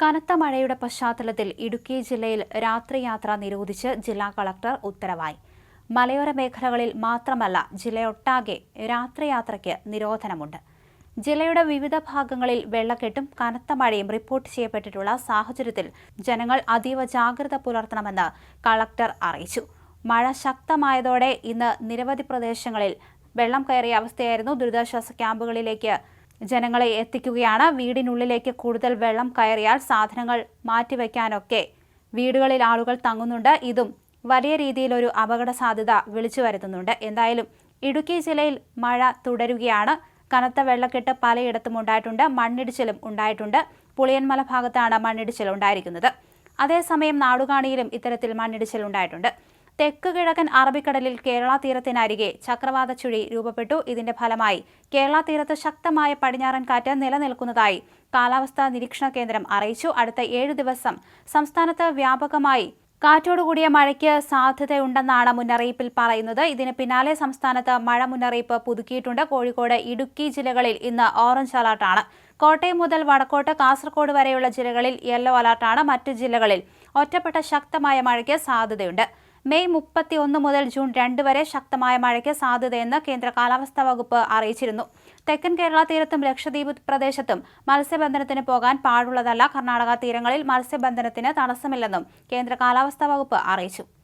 കനത്ത മഴയുടെ പശ്ചാത്തലത്തിൽ ഇടുക്കി ജില്ലയിൽ രാത്രിയാത്ര നിരോധിച്ച് ജില്ലാ കളക്ടർ ഉത്തരവായി. മലയോര മേഖലകളിൽ മാത്രമല്ല ജില്ലയൊട്ടാകെ രാത്രിയാത്രയ്ക്ക് നിരോധനമുണ്ട്. ജില്ലയുടെ വിവിധ ഭാഗങ്ങളിൽ വെള്ളക്കെട്ടും കനത്ത മഴയും റിപ്പോർട്ട് ചെയ്യപ്പെട്ടിട്ടുള്ള സാഹചര്യത്തിൽ ജനങ്ങൾ അതീവ ജാഗ്രത പുലർത്തണമെന്ന് കളക്ടർ അറിയിച്ചു. മഴ ശക്തമായതോടെ ഇന്ന് നിരവധി പ്രദേശങ്ങളിൽ വെള്ളം കയറിയ അവസ്ഥയായിരുന്നു ദുരിതാശ്വാസ ക്യാമ്പുകളിലേക്ക് ജനങ്ങളെ എത്തിക്കുകയാണ്. വീടിനുള്ളിലേക്ക് കൂടുതൽ വെള്ളം കയറിയാൽ സാധനങ്ങൾ മാറ്റിവെക്കാനൊക്കെ വീടുകളിൽ ആളുകൾ തങ്ങുന്നുണ്ട്. ഇതും വലിയ രീതിയിലൊരു അപകട സാധ്യത വിളിച്ചു വരുത്തുന്നുണ്ട്. എന്തായാലും ഇടുക്കി ജില്ലയിൽ മഴ തുടരുകയാണ്. കനത്ത വെള്ളക്കെട്ട് പലയിടത്തും ഉണ്ടായിട്ടുണ്ട്. മണ്ണിടിച്ചിലും ഉണ്ടായിട്ടുണ്ട്. പുളിയൻമല ഭാഗത്താണ് മണ്ണിടിച്ചിൽ ഉണ്ടായിരിക്കുന്നത്. അതേസമയം നാടുകാണിയിലും ഇത്തരത്തിൽ മണ്ണിടിച്ചിൽ ഉണ്ടായിട്ടുണ്ട്. തെക്ക് കിഴക്കൻ അറബിക്കടലിൽ കേരള തീരത്തിനരികെ ചക്രവാത ചുഴി രൂപപ്പെട്ടു. ഇതിന്റെ ഫലമായി കേരള തീരത്ത് ശക്തമായ പടിഞ്ഞാറൻ കാറ്റ് നിലനിൽക്കുന്നതായി കാലാവസ്ഥാ നിരീക്ഷണ കേന്ദ്രം അറിയിച്ചു. അടുത്ത ഏഴ് ദിവസം സംസ്ഥാനത്ത് വ്യാപകമായി കാറ്റോടുകൂടിയ മഴയ്ക്ക് സാധ്യതയുണ്ടെന്നാണ് മുന്നറിയിപ്പിൽ പറയുന്നത്. ഇതിന് പിന്നാലെ സംസ്ഥാനത്ത് മഴ മുന്നറിയിപ്പ് പുതുക്കിയിട്ടുണ്ട്. കോഴിക്കോട് ഇടുക്കി ജില്ലകളിൽ ഇന്ന് ഓറഞ്ച് അലർട്ടാണ് കോട്ടയം മുതൽ വടക്കോട്ട് കാസർഗോഡ് വരെയുള്ള ജില്ലകളിൽ യെല്ലോ അലർട്ടാണ് മറ്റ് ജില്ലകളിൽ ഒറ്റപ്പെട്ട ശക്തമായ മഴയ്ക്ക് സാധ്യതയുണ്ട്. മെയ് മുപ്പത്തി ഒന്ന് മുതൽ ജൂൺ രണ്ട് വരെ ശക്തമായ മഴയ്ക്ക് സാധ്യതയെന്ന് കേന്ദ്ര കാലാവസ്ഥാ വകുപ്പ് അറിയിച്ചിരുന്നു. തെക്കൻ കേരള തീരത്തും ലക്ഷദ്വീപ് പ്രദേശത്തും മത്സ്യബന്ധനത്തിന് പോകാൻ പാടുള്ളതല്ല കർണാടക തീരങ്ങളിൽ മത്സ്യബന്ധനത്തിന് തടസ്സമില്ലെന്നും കേന്ദ്ര കാലാവസ്ഥാ വകുപ്പ് അറിയിച്ചു.